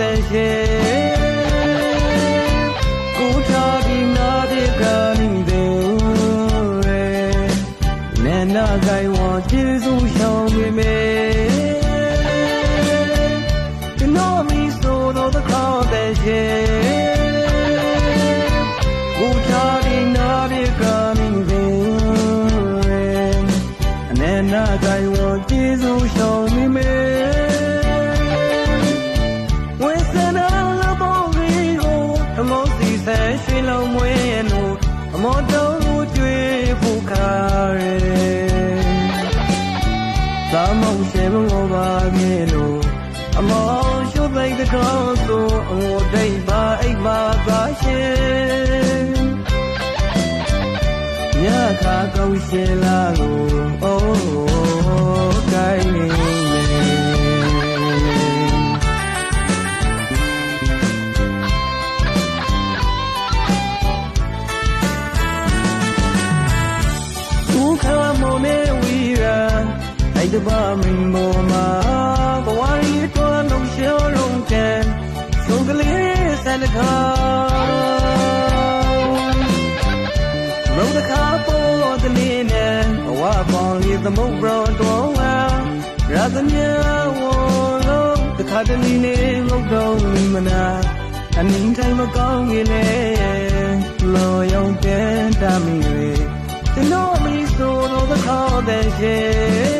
ကျွန်တော်မီဆိုတော့သခေါ်တဲ့ရှင်ကိုထားဒီနာဒီကနိဒေရဲနဲနာကိုင်ဝကျေစုရှောင်းမိမေကျွန်တော်မီဆိုတော့သခေါ်တဲ့ရှင်ကိုထားဒီနာဒီကနိဒေရဲနဲနာကိုင်ဝကျေစုရှောင်းမိမေ မွေးလို့အမောတုံးကျွေးဖို့ခါရဲသာမောင်ရှေဘောပါမြေလို့အမောရှုပ်သိတဲ့ကောင်းဆိုအမောဒိတ်ပါအိတ်ပါသာရှင်ညခါကောင်းရှင်လာလို့အိုး တပါမင်းမောမာဘဝရီတော်လုံးရှောလုံးတန်သုံးကလေးဆန်တခါရုံးတခါပေါ်တနေနဲ့ဘဝပေါင်းလေးသမုတ်ရောတော်ဝါရသမြဝလုံးတခါတနေနေငုတ်တော်မနာအနင်းတိုင်းမကောင်းကြီးလေလောယုံပြန်တမိတွေကျွန်တော်မီဆိုတော့သခေါ်တဲ့ရှင်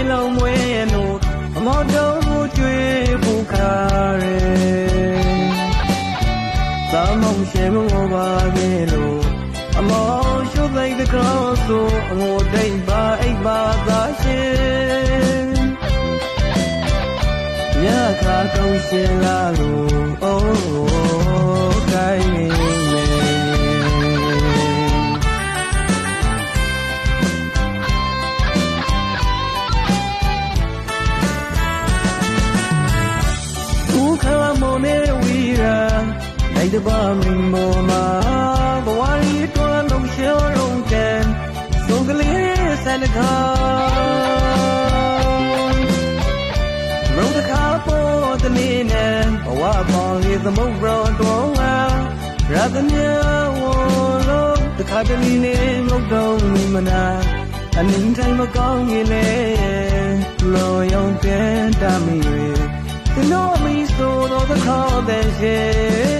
ဆဲရွှေလုံးမွေးလို့အမောတုံးကိုကျွေးဖို့ခါရဲသာမောင်ရှေမောပါကေလို့အမောရှုပ်သိတဲ့ကောင်းဆိုအမောဒိတ်ပါအိတ်ပါသာရှင်ညခါကောင်းရှင်လာလို့အိုးကိုင်း မောနေဝီရာနိုင်တပါမင်းမောမာဘဝရီတော်လုံးရှောလုံးတန်သုံးကလေးဆန်တခါရုံးတခါပေါ်တနေနဲ့ဘဝပေါင်းလေးသမုတ်ရောတော်ဝါရသမြဝလုံးတခါတနေနေငုတ်တော်မနာအနင်းတိုင်းမကောင်းကြီးလေလော ပြန်